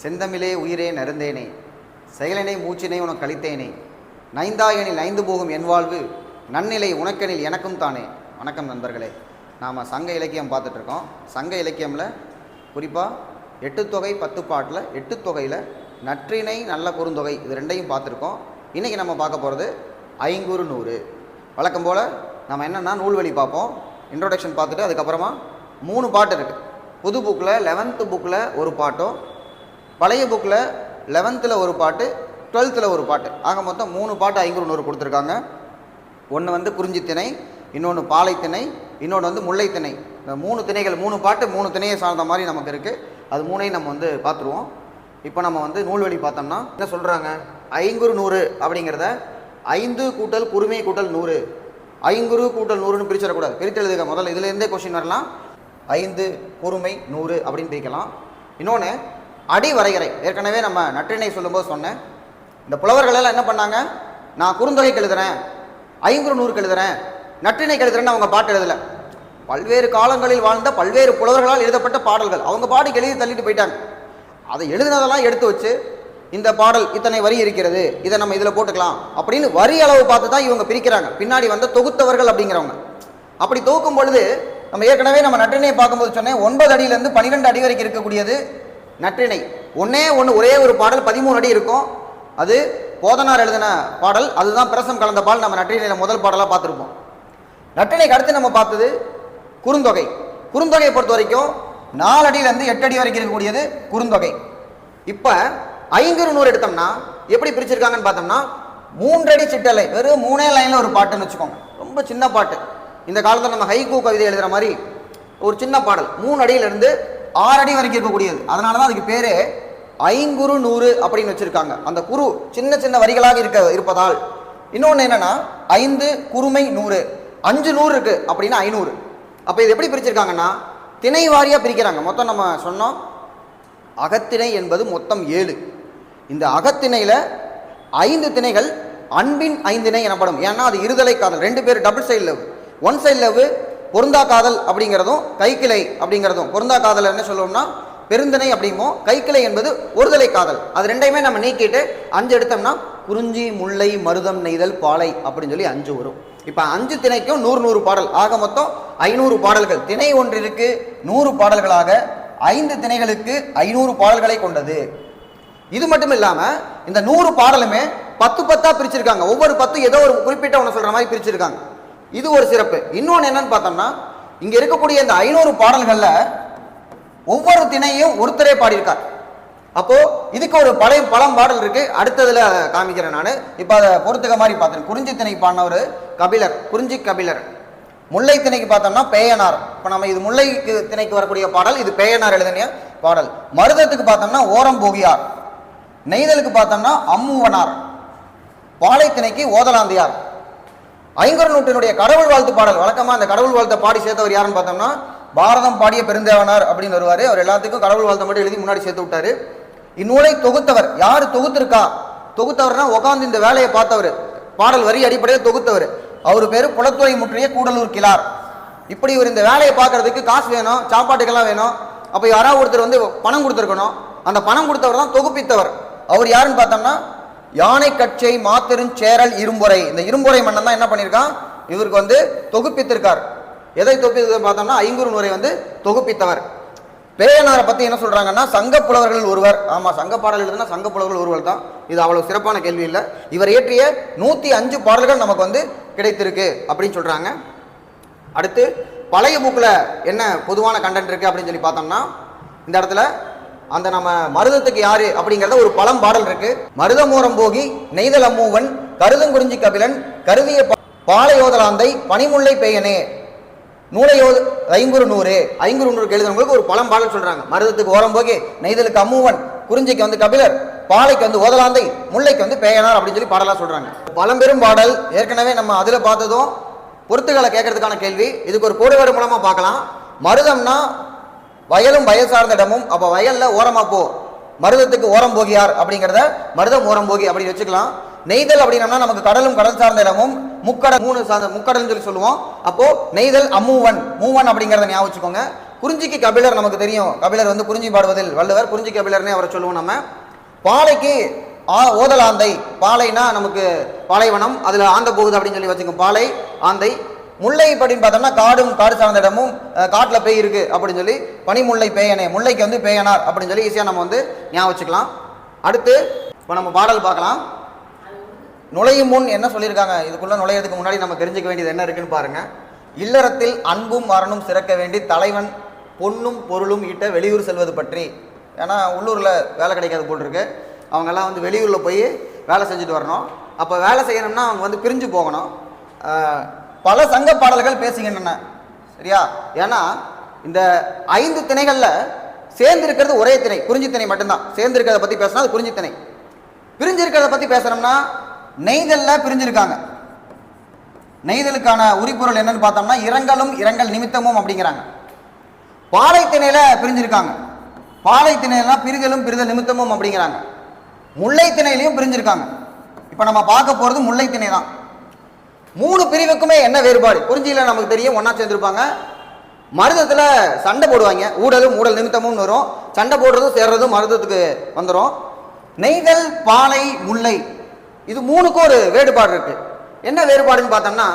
செந்தமிழே உயிரே நருந்தேனே. செயலனை மூச்சினை உனக்கு அளித்தேனே. நைந்தாயனில் ஐந்து போகும் என் வாழ்வு நன்னிலை உனக்கெனில் எனக்கும் தானே. வணக்கம் நண்பர்களே. நாம் சங்க இலக்கியம் பார்த்துட்ருக்கோம். சங்க இலக்கியமில் குறிப்பாக எட்டு தொகை பத்து பாட்டில் எட்டு தொகையில் நற்றிணை நல்ல குறுந்தொகை இது ரெண்டையும் பார்த்துருக்கோம். இன்றைக்கி நம்ம பார்க்க போகிறது ஐங்குறு நூறு. வழக்கம் போல் நம்ம என்னென்னா நூல்வழி பார்ப்போம். இன்ட்ரொடக்ஷன் பார்த்துட்டு அதுக்கப்புறமா மூணு பாட்டு இருக்குது புது புக்கில் லெவன்த்து புக்கில் ஒரு பாட்டும் பழைய புக்கில் லெவன்த்தில் ஒரு பாட்டு டுவெல்த்தில் ஒரு பாட்டு. ஆக மொத்தம் மூணு பாட்டு ஐங்குறு நூறு கொடுத்துருக்காங்க. ஒன்று வந்து குறிஞ்சி திணை இன்னொன்று பாலை திணை இன்னொன்று வந்து முல்லை திணை. இந்த மூணு திணைகள் மூணு பாட்டு மூணு திணையை சார்ந்த மாதிரி நமக்கு இருக்குது அது மூணையும் நம்ம வந்து பார்த்துருவோம். இப்போ நம்ம வந்து நூல்வழி பார்த்தோம்னா என்ன சொல்கிறாங்க ஐங்குறு நூறு அப்படிங்கிறத ஐந்து கூட்டல் குறுமை கூட்டல் நூறு. ஐங்குறு கூட்டல் நூறுன்னு பிரிச்சிடக்கூடாது பிரித்து எழுதுக. முதல்ல இதுலேருந்தே கொஸ்டின் வரலாம். ஐந்து குறுமை நூறு அப்படின்னு பிரிக்கலாம். இன்னொன்று அடி வரையறை ஏற்கனவே நம்ம நற்றினை சொல்லும்போது சொன்னேன். இந்த புலவர்களெல்லாம் என்ன பண்ணாங்க? நான் குறுந்தொகைக்கு எழுதுறேன் ஐங்குறு நூறுக்கு எழுதுறேன் நற்றிணைக்கு எழுதுறேன்னு அவங்க பாட்டு எழுதலை. பல்வேறு காலங்களில் வாழ்ந்த பல்வேறு புலவர்களால் எழுதப்பட்ட பாடல்கள். அவங்க பாட்டுக்கு எழுதி தள்ளிட்டு போயிட்டாங்க. அதை எழுதினதெல்லாம் எடுத்து வச்சு இந்த பாடல் இத்தனை வரி இருக்கிறது இதை நம்ம இதில் போட்டுக்கலாம் அப்படின்னு வரி அளவு பார்த்து தான் இவங்க பிரிக்கிறாங்க. பின்னாடி வந்த தொகுத்தவர்கள் அப்படிங்கிறவங்க. அப்படி தொகுக்கும் பொழுது நம்ம ஏற்கனவே நம்ம நட்டினையை பார்க்கும்போது சொன்னேன் ஒன்பது அடியிலேருந்து பன்னிரெண்டு அடி வரைக்கும் இருக்கக்கூடியது நற்றிணை. ஒன்னே ஒன்று ஒரே ஒரு பாடல் பதிமூணு அடி இருக்கும். அது போதனார் எழுதின பாடல். அதுதான் பிரசம் கலந்த பாடல் நம்ம நற்றிணையில் முதல் பாடலாக பார்த்துருப்போம். நற்றிணைக்கு அடுத்து நம்ம பார்த்தது குறுந்தொகை. குறுந்தொகையை பொறுத்த வரைக்கும் நாலு அடியிலேருந்து எட்டு அடி வரைக்கும் இருக்கக்கூடியது குறுந்தொகை. இப்போ ஐங்குறு நூறு எடுத்தோம்னா எப்படி பிரிச்சிருக்காங்கன்னு பார்த்தோம்னா மூன்றடி சிட்டலை வெறும் மூணே லைனில் ஒரு பாட்டுன்னு வச்சுக்கோங்க. ரொம்ப சின்ன பாட்டு. இந்த காலத்தில் நம்ம ஹைகூ கவிதை எழுதுகிற மாதிரி ஒரு சின்ன பாடல். மூணு அடியிலிருந்து ஆறு அடி வரைக்கும் இருக்கக்கூடியது. அதனால தான் அதுக்கு பேர் ஐங்குறு நூறு அப்படின்னு வச்சுருக்காங்க. அந்த குரு சின்ன சின்ன வரிகளாக இருக்க இருப்பதால் இன்னொன்று என்னன்னா ஐந்து குறுமை நூறு. அஞ்சு நூறு இருக்கு அப்படின்னா ஐநூறு. அப்போ இது எப்படி பிரிச்சிருக்காங்கன்னா திணை வாரியாக பிரிக்கிறாங்க. மொத்தம் நம்ம சொன்னோம் அகத்திணை என்பது மொத்தம் ஏழு. இந்த அகத்திணையில் ஐந்து திணைகள் அன்பின் ஐந்திணை எனப்படும். ஏன்னா அது இருதலை காதல் ரெண்டு பேர் double side love one side love பொருந்தா காதல் அப்படிங்கிறதும் கைக்கிளை அப்படிங்கிறதும். பொருந்தா காதல் என்ன சொல்லுவோம்னா பெருந்திணை அப்படிமோ கைக்கிளை என்பது ஒருதலை காதல். அது ரெண்டையுமே நம்ம நீக்கிட்டு அஞ்சு எடுத்தோம்னா குறிஞ்சி முல்லை மருதம் நெய்தல் பாலை அப்படின்னு சொல்லி அஞ்சு வரும். இப்போ அஞ்சு திணைக்கும் நூறு நூறு பாடல். ஆக மொத்தம் ஐநூறு பாடல்கள். திணை ஒன்றிற்கு நூறு பாடல்களாக ஐந்து திணைகளுக்கு ஐநூறு பாடல்களை கொண்டது. இது மட்டும் இல்லாமல் இந்த நூறு பாடலுமே பத்து பத்தாக பிரிச்சிருக்காங்க. ஒவ்வொரு பத்து ஏதோ ஒரு குறிப்பிட்ட ஒன்று சொல்கிற மாதிரி பிரிச்சிருக்காங்க. இது ஒரு சிறப்பு. இன்னொன்று என்னன்னு பார்த்தோம்னா இங்கே இருக்கக்கூடிய இந்த ஐநூறு பாடல்களில் ஒவ்வொரு திணையும் ஒருத்தரே பாடியிருக்கார். அப்போது இதுக்கு ஒரு பழைய பழம் பாடல் இருக்குது அடுத்ததில் காமிக்கிறேன் நான். இப்போ அதை பொறுத்துக்க மாதிரி பார்த்தேன் குறிஞ்சி திணை பாடினவர் கபிலர். குறிஞ்சி கபிலர். முல்லை திணைக்கு பார்த்தோம்னா பேயனார். இப்போ நம்ம இது முல்லைக்கு திணைக்கு வரக்கூடிய பாடல் இது பேயனார் எழுதின பாடல். மருதத்துக்கு பார்த்தோம்னா ஓரம் போகியார். நெய்தலுக்கு பார்த்தோம்னா அம்முவனார். பாலைத்திணைக்கு ஓதலாந்தியார். ஐங்கரநூட்டினுடைய கடவுள் வாழ்த்து பாடல். வழக்கமாக அந்த கடவுள் வாழ்த்தை பாடி சேர்த்தவர் யாருன்னு பார்த்தோம்னா பாரதம் பாடிய பெருந்தேவனார் அப்படின்னு வருவார். அவர் எல்லாத்துக்கும் கடவுள் வாழ்த்தை மட்டும் எழுதி முன்னாடி சேர்த்து விட்டாரு. இந்நூலை தொகுத்தவர் யார் தொகுத்திருக்கா? தொகுத்தவர்னா உட்காந்து இந்த வேலையை பார்த்தவர். பாடல் வரி அடிப்படையில் தொகுத்தவர். அவர் பேர் புலத்துறை முற்றிய கூடலூர் கிளார். இப்படி இவர் இந்த வேலையை பார்க்கறதுக்கு காசு வேணும் சாப்பாட்டுக்கெல்லாம் வேணும். அப்போ யாராவது ஒருத்தர் வந்து பணம் கொடுத்துருக்கணும். அந்த பணம் கொடுத்தவர் தான் தொகுப்பித்தவர். அவர் யாருன்னு பார்த்தோம்னா யானை கட்சை மாத்திரும் சேரல் இரும்புரை. இந்த இரும்புரை மன்னன் தான் என்ன பண்ணியிருக்கான் இவருக்கு வந்து தொகுப்பித்திருக்கார். எதை தொகுப்பித்து பார்த்தோம்னா ஐங்குறு நுரை வந்து தொகுப்பித்தவர். பேயனாரை பற்றி என்ன சொல்கிறாங்கன்னா சங்க புலவர்கள் ஒருவர். ஆமாம் சங்க பாடல் எழுதுனா சங்க புலவர்கள் ஒருவர் தான். இது அவ்வளோ சிறப்பான கேள்வி இல்லை. இவர் இயற்றிய நூற்றி அஞ்சு பாடல்கள் நமக்கு வந்து கிடைத்திருக்கு அப்படின்னு சொல்கிறாங்க அடுத்து பழைய புக்கில் என்ன பொதுவான கண்டென்ட் இருக்குது அப்படின்னு சொல்லி பார்த்தோம்னா இந்த இடத்துல அந்த நம்ம மருதத்துக்கு யாரு அப்படிங்கிறத ஒரு பழம் பாடல் இருக்கு. மருதமோரம் போகி நெய்தல் அம்மூவன் கருதங்குறிஞ்சி கபிலன் கருதிய பா- பாலையோதலாந்தை பனிமுல்லை பெயனே. நூலையோது ஐங்குறு நூறு. ஐங்குறு நூறு எழுதுறவங்களுக்கு ஒரு பழம் பாடல் சொல்றாங்க. மருதத்துக்கு ஓரம் போகி நெய்தலுக்கு அம்மூவன் குறிஞ்சிக்கு வந்து கபிலர் பாலைக்கு வந்து ஓதலாந்தை முல்லைக்கு வந்து பேயனார் அப்படின்னு சொல்லி பாடலாக சொல்றாங்க. பழம்பெரும் பாடல். ஏற்கனவே நம்ம அதுல பார்த்ததும் பொருத்துகளை கேட்கறதுக்கான கேள்வி. இதுக்கு ஒரு கோடுவேடு மூலமா பார்க்கலாம். மருதம்னா வயலும் வயல் சார்ந்த இடமும் அப்போ வயலில் ஓரமாக போ. மருதத்துக்கு ஓரம் போகியார் அப்படிங்கிறத மருதம் ஓரம் போகி அப்படின்னு வச்சுக்கலாம். நெய்தல் அப்படின்னம்னா நமக்கு கடலும் கடல் சார்ந்த இடமும் முக்கடல் மூணு சார்ந்த முக்கடல்னு சொல்லி சொல்லுவோம். அப்போ நெய்தல் அம்மூவன் மூவன் அப்படிங்கிறத ஞாபகம் வச்சுக்கோங்க. குறிஞ்சிக்கு கபிலர் நமக்கு தெரியும். கபிலர் வந்து குறிஞ்சி பாடுவதில் வள்ளுவர். குறிஞ்சி கபிலர்னே அவரை சொல்லுவோம் நம்ம. பாலைக்கு ஆ ஓதலாந்தை பாலைனா நமக்கு பாலைவனம். அதில் ஆந்த போகுது அப்படின்னு சொல்லி வச்சுக்கோங்க. பாலை ஆந்தை முல்லை அப்படின்னு பார்த்தோம்னா காடும் காடு சார்ந்த இடமும் காட்டில் பேய் இருக்கு அப்படின்னு சொல்லி பனிமுல்லை பேயனே முல்லைக்கு வந்து பேயனார் அப்படின்னு சொல்லி ஈஸியாக நம்ம வந்து ஞாபகம் வச்சுக்கலாம். அடுத்து இப்போ நம்ம பாடல் பார்க்கலாம். நுழையும் முன் என்ன சொல்லியிருக்காங்க? இதுக்குள்ளே நுழையிறதுக்கு முன்னாடி நம்ம தெரிஞ்சுக்க வேண்டியது என்ன இருக்குன்னு பாருங்கள் இல்லறத்தில் அன்பும் மரணும் சிறக்க வேண்டி தலைவன் பொண்ணும் பொருளும் ஈட்ட வெளியூர் செல்வது பற்றி. ஏன்னா உள்ளூரில் வேலை கிடைக்காது போல் இருக்கு. அவங்கெல்லாம் வந்து வெளியூரில் போய் வேலை செஞ்சுட்டு வரணும். அப்போ வேலை செய்யணும்னா அவங்க வந்து பிரிஞ்சு போகணும். பல சங்க பாடல்கள் பேசுகின்றன. சரியா? ஏன்னா இந்த ஐந்து திணைகளில் சேர்ந்திருக்கிறது ஒரே திணை குறிஞ்சி திணை மட்டும்தான். சேர்ந்திருக்கிறத பற்றி பேசினா அது குறிஞ்சி திணை. பிரிஞ்சிருக்கிறத பற்றி பேசுகிறோம்னா நெய்தலில் பிரிஞ்சிருக்காங்க. நெய்தலுக்கான உரிப்பொருள் என்னன்னு பார்த்தோம்னா இரங்கலும் இரங்கல் நிமித்தமும் அப்படிங்கிறாங்க. பாலை திணையில பிரிஞ்சிருக்காங்க. பாலை பிரிதலும் பிரிதல் நிமித்தமும் அப்படிங்கிறாங்க. முல்லை திணையிலையும் பிரிஞ்சிருக்காங்க. இப்போ நம்ம பார்க்க போகிறது முல்லை திணை தான் மூணு பிரிவுக்குமே என்ன வேறுபாடு? குறிஞ்சியில் நமக்கு தெரியும் ஒன்றா சேர்ந்துருப்பாங்க. மருதத்தில் சண்டை போடுவாங்க. ஊடலும் ஊடல் நிமித்தமும் வரும். சண்டை போடுறதும் சேர்றதும் மருதத்துக்கு வந்துடும் நெய்தல் பாலை முல்லை. இது மூணுக்கும் ஒரு வேறுபாடு இருக்கு. என்ன வேறுபாடுன்னு பார்த்தோம்னா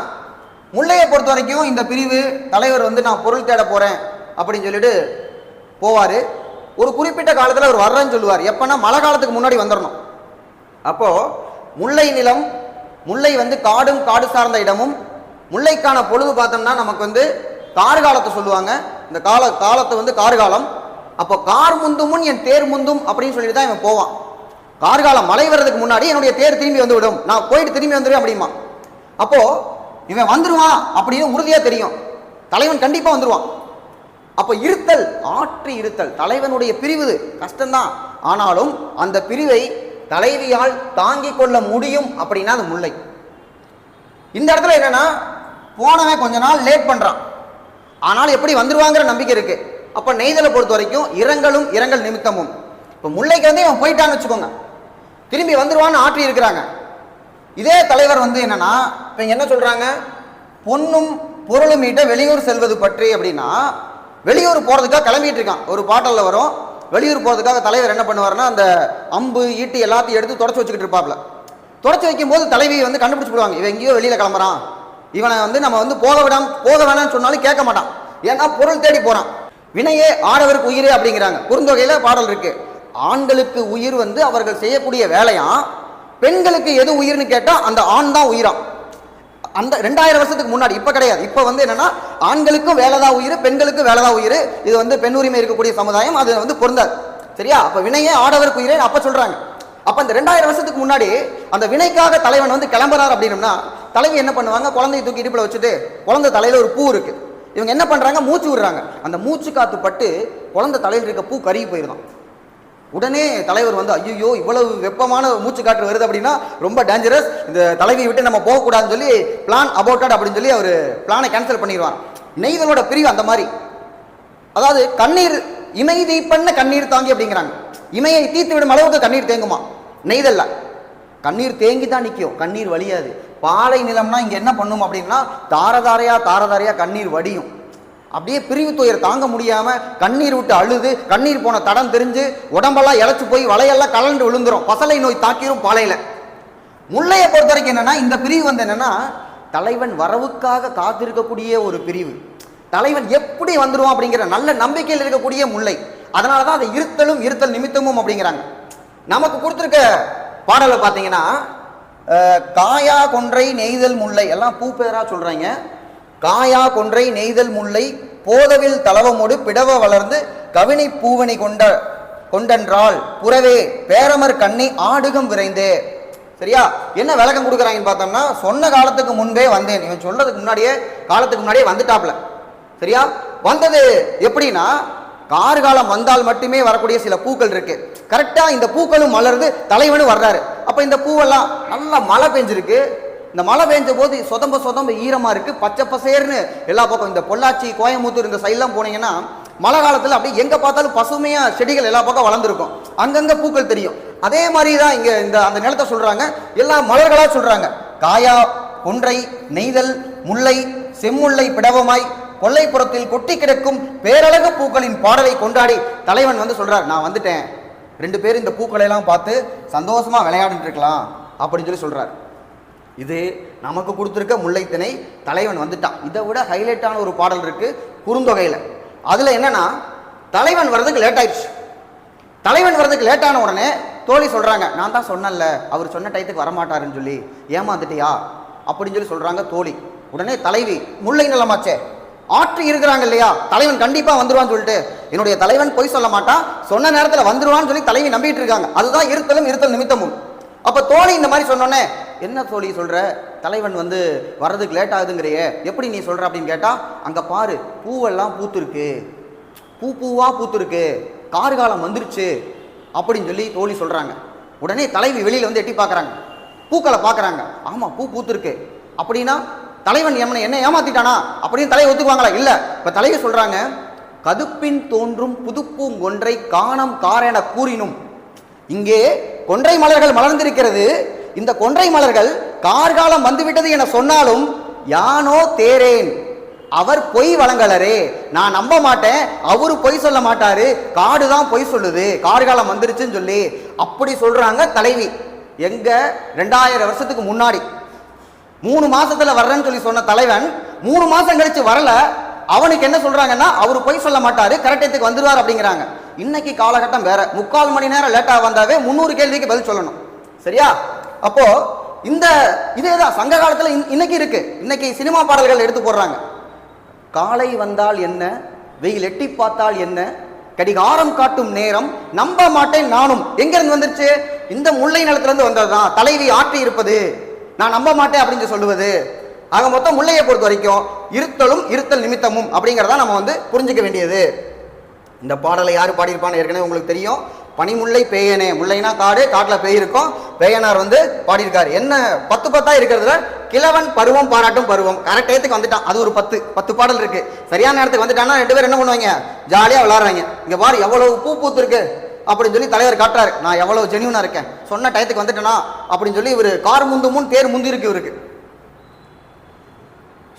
முல்லையை பொறுத்த வரைக்கும் இந்த பிரிவு தலைவர் வந்து நான் பொருள் தேட போகிறேன் அப்படின்னு சொல்லிட்டு போவார். ஒரு குறிப்பிட்ட காலத்தில் அவர் வர்றேன்னு சொல்லுவார். எப்போன்னா மழை காலத்துக்கு முன்னாடி வந்துடணும் அப்போது முல்லை நிலம் முல்லை வந்து காடும் காடு சார்ந்த இடமும் முல்லைக்கான பொழுது பார்த்தோம்னா நமக்கு வந்து கார்காலத்தை சொல்லுவாங்க. இந்த கால காலத்தை வந்து கார்காலம். அப்போ கார் முந்தும் முன் என் தேர் முந்தும் அப்படின்னு சொல்லிட்டு தான் இவன் போவான். கார்காலம் மழை வர்றதுக்கு முன்னாடி என்னுடைய தேர் திரும்பி வந்து விடும் நான் போயிட்டு திரும்பி வந்துடுவேன் அப்படிமா அப்போ இவன் வந்துடுவான் அப்படின்னு உறுதியாக தெரியும். தலைவன் கண்டிப்பாக வந்துடுவான் அப்போ இருத்தல் ஆற்றி இருத்தல். தலைவனுடைய பிரிவு கஷ்டம்தான். ஆனாலும் அந்த பிரிவை தலைவியால் தாங்கிக் கொள்ள முடியும் அப்படின்னா அது முல்லை. இந்த இடத்துல என்னன்னா போனவன் கொஞ்ச நாள் லேட் பண்றான். ஆனால் எப்படி வந்துருவாங்கிற நம்பிக்கை இருக்கு. அப்ப நெய்தலை பொறுத்த வரைக்கும் இரங்கலும் இரங்கல் நிமித்தமும். இப்போ முல்லைக்கு வந்து இவன் போயிட்டான்னு வச்சுக்கோங்க. திரும்பி வந்துருவான்னு ஆற்றி இருக்கிறாங்க. இதே தலைவர் வந்து என்னன்னா இப்போ என்ன சொல்றாங்க? பொண்ணும் பொருளும் ஈட்ட வெளியூர் செல்வது பற்றி அப்படின்னா வெளியூர் போறதுக்காக கிளம்பிட்டு இருக்கான். ஒரு பாட்டல்ல வரும் வெளியூர் போகிறதுக்காக தலைவர் என்ன பண்ணுவாருன்னா அந்த அம்பு ஈட்டி எல்லாத்தையும் எடுத்து தொடச்சி வச்சுக்கிட்டு இருப்பாப்ல. தொடச்சு வைக்கும்போது தலைவி வந்து கண்டுபிடிச்சி விடுவாங்க இவன் எங்கேயோ வெளியில் கிளம்புறான். இவனை வந்து நம்ம வந்து போக விடாம போக வேணாம்னு சொன்னாலும் கேட்க மாட்டான். ஏன்னா பொருள் தேடி போகிறான் வினையே ஆடவருக்கு உயிரே அப்படிங்கிறாங்க. குறுந்தொகையில் பாடல் இருக்கு. ஆண்களுக்கு உயிர் வந்து அவர்கள் செய்யக்கூடிய வேலையாம் பெண்களுக்கு எது உயிர்னு கேட்டால் அந்த ஆண் தான் உயிராம் அந்த ரெண்டாயிரம் வருஷத்துக்கு முன்னாடி இப்ப கிடையாது. இப்ப வந்து என்னன்னா ஆண்களுக்கும் வேலைதான் உயிர் பெண்களுக்கும் வேலைதான் உயிர். இது வந்து பெண் உரிமை இருக்கக்கூடிய சமுதாயம் அது வந்து பொருந்தாது. சரியா? அப்ப வினையே ஆடவருக்கு உயிரே அப்ப சொல்றாங்க. அப்ப இந்த ரெண்டாயிரம் வருஷத்துக்கு முன்னாடி அந்த வினைக்காக தலைவன் வந்து கிளம்புறார் அப்படின்னம்னா தலைவி என்ன பண்ணுவாங்க? குழந்தையை தூக்கி இடுப்புல வச்சுட்டு குழந்தை தலையில ஒரு பூ இருக்கு. இவங்க என்ன பண்றாங்க? மூச்சு விடுறாங்க. அந்த மூச்சு காத்து பட்டு குழந்தை தலையில் இருக்க பூ கருகி போயிருந்தான் உடனே தலைவர் வந்து ஐயோ இவ்வளவு வெப்பமான மூச்சு காற்று வருது அப்படின்னா ரொம்ப டேஞ்சரஸ் இந்த தலைவியை விட்டு நம்ம போகக்கூடாதுன்னு சொல்லி பிளான் அபோட்டட் அப்படின்னு சொல்லி அவர் பிளானை கேன்சல் பண்ணிடுவார். நெய்தலோட பிரிவு அந்த மாதிரி. அதாவது கண்ணீர் இமை பண்ண கண்ணீர் தாங்கி அப்படிங்கிறாங்க. இமையை தீர்த்து விடும் அளவுக்கு கண்ணீர் தேங்குமா? நெய்தல்ல. கண்ணீர் தேங்கி தான் நிற்கும். கண்ணீர் வழியாது. பாலை நிலம்னா இங்கே என்ன பண்ணும் அப்படின்னா தாரதாரையா தாரதாரையா கண்ணீர் வடியும். அப்படியே பிரிவு துயர் தாங்க முடியாம கண்ணீர் விட்டு அழுது கண்ணீர் போன தடம் தெரிஞ்சு உடம்பெல்லாம் இழைச்சு போய் வலையெல்லாம் கலண்டு விழுந்துரும். பசலை நோய் தாக்கிரும் பாலையில. முல்லையை பொறுத்த வரைக்கும் என்னன்னா இந்த பிரிவு வந்து என்னன்னா தலைவன் வரவுக்காக காத்திருக்கக்கூடிய ஒரு பிரிவு. தலைவன் எப்படி வந்துருவான் அப்படிங்கிற நல்ல நம்பிக்கையில் இருக்கக்கூடிய முல்லை. அதனால தான் அதை இருத்தலும் இருத்தல் நிமித்தமும் அப்படிங்கிறாங்க. நமக்கு கொடுத்துருக்க பாடலை பார்த்தீங்கன்னா காயா கொன்றை நெய்தல் முல்லை. எல்லாம் பூ பேரா சொல்றாங்க. காயா கொன்றை நெய்தல் முல்லை போதவில் தளவமோடு பிடவ வளர்ந்து கவினை பூவனை கொண்ட கொண்டன்றால் புறவே பேரமர் கண்ணி ஆடுகம் விரைந்தே. சரியா? என்ன விளக்கம் கொடுக்குறாங்கன்னு பார்த்தோம்னா சொன்ன காலத்துக்கு முன்பே வந்தேன். இவன் சொல்றதுக்கு முன்னாடியே காலத்துக்கு முன்னாடியே வந்துட்டாப்ல சரியா? வந்தது எப்படின்னா கார்காலம் வந்தால் மட்டுமே வரக்கூடிய சில பூக்கள் இருக்கு. கரெக்டா இந்த பூக்களும் மலர்ந்து தலைவனும் வர்றாரு. அப்ப இந்த பூவெல்லாம் நல்லா மழை பெஞ்சிருக்கு. இந்த மழை பெஞ்ச போது சொதம்ப சொதம்ப ஈரமாக இருக்குது பச்சை பசேர்னு எல்லா பக்கம் இந்த பொள்ளாச்சி கோயம்புத்தூர் இந்த சைட்லாம் போனீங்கன்னா மழை காலத்தில் அப்படியே எங்கே பார்த்தாலும் பசுமையாக செடிகள் எல்லா பக்கம் வளர்ந்துருக்கும். அங்கங்கே பூக்கள் தெரியும். அதே மாதிரி தான் இங்கே இந்த அந்த நிலத்தை சொல்கிறாங்க எல்லா மலர்களாக சொல்கிறாங்க காயா கொன்றை நெய்தல் முல்லை செம்முல்லை பிடவமாய் கொல்லைப்புறத்தில் கொட்டி கிடக்கும் பேரழகு பூக்களின் பாடலை கொண்டாடி தலைவன் வந்து சொல்கிறார் நான் வந்துட்டேன். ரெண்டு பேரும் இந்த பூக்களை எல்லாம் பார்த்து சந்தோஷமாக விளையாடிட்டு இருக்கலாம். அப்படின்னு சொல்லி சொல்கிறார் இது நமக்கு கொடுத்துருக்க முல்லைத்திணை தலைவன் வந்துட்டான். இதை விட ஹைலைட்டான ஒரு பாடல் இருக்குது குறுந்தொகையில். அதில் என்னன்னா தலைவன் வர்றதுக்கு லேட் ஆயிடுச்சு. தலைவன் வர்றதுக்கு லேட் ஆன உடனே தோழி சொல்கிறாங்க நான் தான் சொன்னேன்ல அவர் சொன்ன டயத்துக்கு வரமாட்டாருன்னு சொல்லி. ஏமாந்துட்டியா? அப்படின்னு சொல்லி சொல்கிறாங்க தோழி. உடனே தலைவி முல்லை நிலமாச்சே ஆற்று இருக்கிறாங்க இல்லையா? தலைவன் கண்டிப்பாக வந்துடுவான்னு சொல்லிட்டு என்னுடைய தலைவன் பொய் சொல்ல மாட்டான் சொன்ன நேரத்தில் வந்துடுவான்னு சொல்லி தலைவி நம்பிட்டு இருக்காங்க. அதுதான் இருத்தலும் இருத்தல் நிமித்தமும். அப்போ தோழி இந்த மாதிரி சொன்னோன்னே என்ன தோழி சொல்கிற தலைவன் வந்து வர்றதுக்கு லேட் ஆகுதுங்கிறையே எப்படி நீ சொல்கிற அப்படின்னு கேட்டால் அங்கே பாரு பூவெல்லாம் பூத்துருக்கு. பூ பூவாக பூத்துருக்கு. கார்காலம் வந்துருச்சு. அப்படின்னு சொல்லி தோழி சொல்கிறாங்க உடனே தலைவி வெளியில் வந்து எட்டி பார்க்குறாங்க பூக்களை பார்க்குறாங்க ஆமாம் பூ பூத்துருக்கு. அப்படின்னா தலைவன் எமனை என்ன ஏமாத்திட்டானா? அப்படின்னு தலையை ஒத்துக்குவாங்களா? இல்லை. இப்போ தலைவி சொல்கிறாங்க கதுப்பின் தோன்றும் புதுப்பூங்கொன்றை காணம் காரென கூறினும். இங்கே கொன்றை மலர்கள் மலர்ந்திருக்கிறது. இந்த கொன்றை மலர்கள் கார்காலம் வந்துவிட்டது என சொன்னாலும் யானோ தேரேன் அவர் பொய் வழங்கலரே. நான் நம்ப மாட்டேன் அவரு பொய் சொல்ல மாட்டாரு. காடு தான் பொய் சொல்லுது. கார்காலம் வந்துருச்சுன்னு சொல்லி அப்படி சொல்றாங்க தலைவி. எங்க? ரெண்டாயிரம் வருஷத்துக்கு முன்னாடி. மூணு மாசத்துல வர்றேன்னு சொல்லி சொன்ன தலைவன் மூணு மாசம் கழிச்சு வரல. அவனுக்கு என்ன சொல்றாங்கன்னா அவர் பொய் சொல்ல மாட்டாரு. கரெக்டத்துக்கு வந்துருவார் அப்படிங்கிறாங்க. இன்னைக்கு காலகட்டம் வேற. முக்கால் மணி நேரம் லேட்டாக வந்தாவே முந்நூறு கேள்விக்கு பதில் சொல்லணும். சரியா? அப்போ இந்த இதே தான் சங்க காலத்தில் இன்னைக்கு இருக்கு. இன்னைக்கு சினிமா பாடல்கள் எடுத்து போடுறாங்க. காலை வந்தால் என்ன? வெயில் எட்டி பார்த்தால் என்ன? கடிகாரம் காட்டும் நேரம். நம்ப மாட்டேன் நானும். எங்கிருந்து வந்துருச்சு? இந்த முல்லை நிலத்திலிருந்து வந்தது தான் தலைவி ஆற்றி இருப்பது. நான் நம்ப மாட்டேன் அப்படின்னு சொல்லி சொல்லுவது. ஆக மொத்தம் முல்லையை பொறுத்த வரைக்கும் இருத்தலும் இருத்தல் நிமித்தமும் அப்படிங்கிறதா நம்ம வந்து புரிஞ்சுக்க வேண்டியது. இந்த பாடலை யார் பாடியிருப்பான்னு ஏற்கனவே உங்களுக்கு தெரியும். பனிமுல்லை பேயனே. முல்லைனா காடு காட்டில் பேய் இருக்கும். பேயனார் வந்து பாடியிருக்காரு. என்ன பத்து பத்தா இருக்கிறதுல கிழவன் பருவம் பாராட்டும் பருவம். கரெக்ட் டயத்துக்கு வந்துட்டான். அது ஒரு பத்து பத்து பாடல் இருக்கு. சரியான நேரத்துக்கு வந்துட்டான்னா ரெண்டு பேரும் என்ன பண்ணுவாங்க? ஜாலியாக விளாடுறாங்க. இங்கே பாரு எவ்வளவு பூ பூத்து இருக்கு அப்படின்னு சொல்லி தலைவர் காட்டுறாரு. நான் எவ்வளவு ஜெனியூனாக இருக்கேன். சொன்ன டயத்துக்கு வந்துட்டேனா? அப்படின்னு சொல்லி இவர் கார் முந்து முன் தேர் முந்தி இருக்கு இவருக்கு.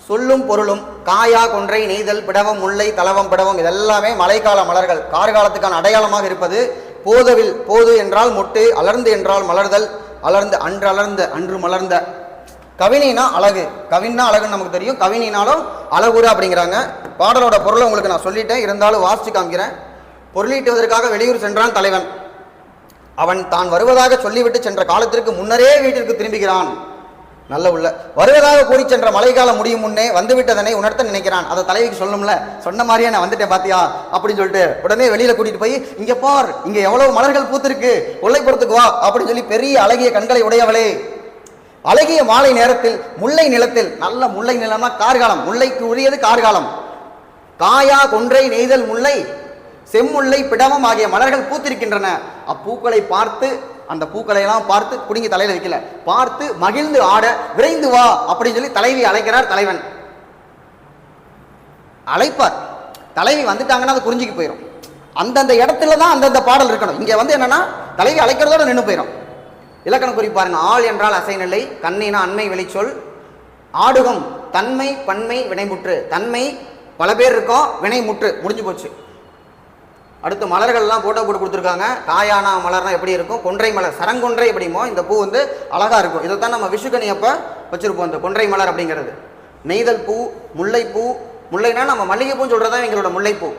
சொல்லும் பொருளும் காயா கொன்றை நெய்தல் பிடவம் முல்லை தலவம் பிடவம் இதெல்லாமே மழைக்கால மலர்கள். கார்காலத்துக்கான அடையாளமாக இருப்பது போதவில் போது என்றால் மொட்டு அலர்ந்து என்றால் மலர்தல் அலர்ந்து அன்று அலர்ந்த அன்று மலர்ந்த. கவினினா அழகு. கவின்னா அழகுன்னு நமக்கு தெரியும். கவினினாலும் அழகுற அப்படிங்கிறாங்க. பாடலோட பொருளை உங்களுக்கு நான் சொல்லிட்டேன். இருந்தாலும் வாசித்து காமிக்கிறேன். பொருளீட்டுவதற்காக வெளியூர் சென்றான் தலைவன். அவன் தான் வருவதாக சொல்லிவிட்டு சென்ற காலத்திற்கு முன்னரே வீட்டிற்கு திரும்புகிறான். நல்ல உள்ள. வருவதாக கூறி சென்ற மழைக்காலம் முடியும் முன்னே வந்துவிட்டதனை உணர்த்த நினைக்கிறான். அதை தலைவிக்கு சொல்லணும்ல. சொன்ன மாதிரியே நான் வந்துட்டேன் பாத்தியா? அப்படின்னு சொல்லிட்டு உடனே வெளியில கூட்டிட்டு போய் இங்க பார் இங்க எவ்வளவு மலர்கள் பூத்திருக்கு? கொல்லைப்புறத்துக்கு வா அப்படின்னு சொல்லி பெரிய அழகிய கண்களை உடையவளே. அழகிய மாலை நேரத்தில் முல்லை நிலத்தில் நல்ல முல்லை நிலம்னா கார்காலம். முல்லைக்கு உரியது கார்காலம். காயா கொன்றை நெய்தல் முல்லை செம்முல்லை பிடமம் ஆகிய மலர்கள் பூத்திருக்கின்றன. அப்பூக்களை பார்த்து அந்த பூக்களை எல்லாம் பார்த்து குடுங்கி தலையில் வைக்கல. பார்த்து மகிழ்ந்து ஆட விரைந்து வா அப்படின்னு சொல்லி தலைவி அழைக்கிறார் தலைவன். அழைப்பார். தலைவி வந்துட்டாங்கன்னா அது குறிஞ்சிக்கு போயிடும் அந்தந்த இடத்துல தான் அந்தந்த பாடல் இருக்கணும். இங்கே வந்து என்னன்னா தலைவி அழைக்கிறதோட நின்று போயிடும் இலக்கணம் குறிப்பாருங்க ஆள் என்றால் அசைநிலை கண்ணினா அண்மை வெளிச்சொல் ஆடுகம் தன்மை பன்மை வினைமுற்று தன்மை பல பேர் இருக்கோம் வினைமுற்று முடிஞ்சு போச்சு. அடுத்து மலர்கள்லாம் போட்டோ போட்டு கொடுத்துருக்காங்க. காயானா மலர்னா எப்படி இருக்கும்? கொன்றை மலர் சரங்கொன்றை எப்படிமோ இந்த பூ வந்து அழகாக இருக்கும். இதை தான் நம்ம விஷுக்கணி அப்போ வச்சுருப்போம் இந்த கொன்றை மலர் அப்படிங்கிறது. நெய்தல் பூ முல்லைப்பூ முல்லைனா நம்ம மல்லிகைப்பூன்னு சொல்கிறது தான் எங்களோட முல்லைப்பூ.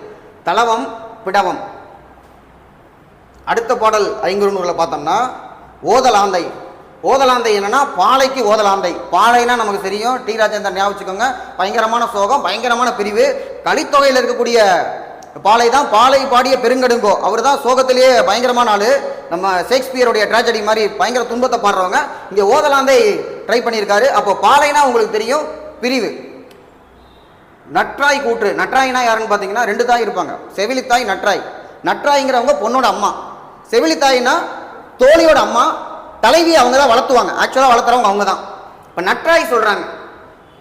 தளவம் பிடவம். அடுத்த பாடல் ஐங்குறுநூறில் பார்த்தோம்னா ஓதலாந்தை. ஓதலாந்தை என்னன்னா பாலைக்கு ஓதலாந்தை. பாலைனா நமக்கு தெரியும். டி. ராஜேந்திரன் ஞாபகம் வச்சுக்கோங்க. பயங்கரமான சோகம் பயங்கரமான பிரிவு. கலித்தொகையில் இருக்கக்கூடிய பாலை தான் பாலை பாடிய பெருங்கடுங்கோ. அவர் தான் சோகத்திலேயே பயங்கரமான ஆள் நம்ம ஷேக்ஸ்பியருடைய ட்ராஜடி மாதிரி பயங்கர துன்பத்தை பாடுறவங்க. இங்கே ஓதலாந்தை ட்ரை பண்ணியிருக்காரு. அப்போ பாலைனா உங்களுக்கு தெரியும் பிரிவு. நற்றாய் கூற்று. நற்றாய்னா யாருன்னு பார்த்தீங்கன்னா ரெண்டு தாய் இருப்பாங்க. செவிலித்தாய் நற்றாய். நற்றாய்ங்கிறவங்க பொண்ணோட அம்மா. செவிலித்தாய்னா தோழியோட அம்மா. தலைவி அவங்க தான் வளர்த்துவாங்க ஆக்சுவலாக வளர்த்துறவங்க அவங்க தான் இப்போ நற்றாய் சொல்கிறாங்க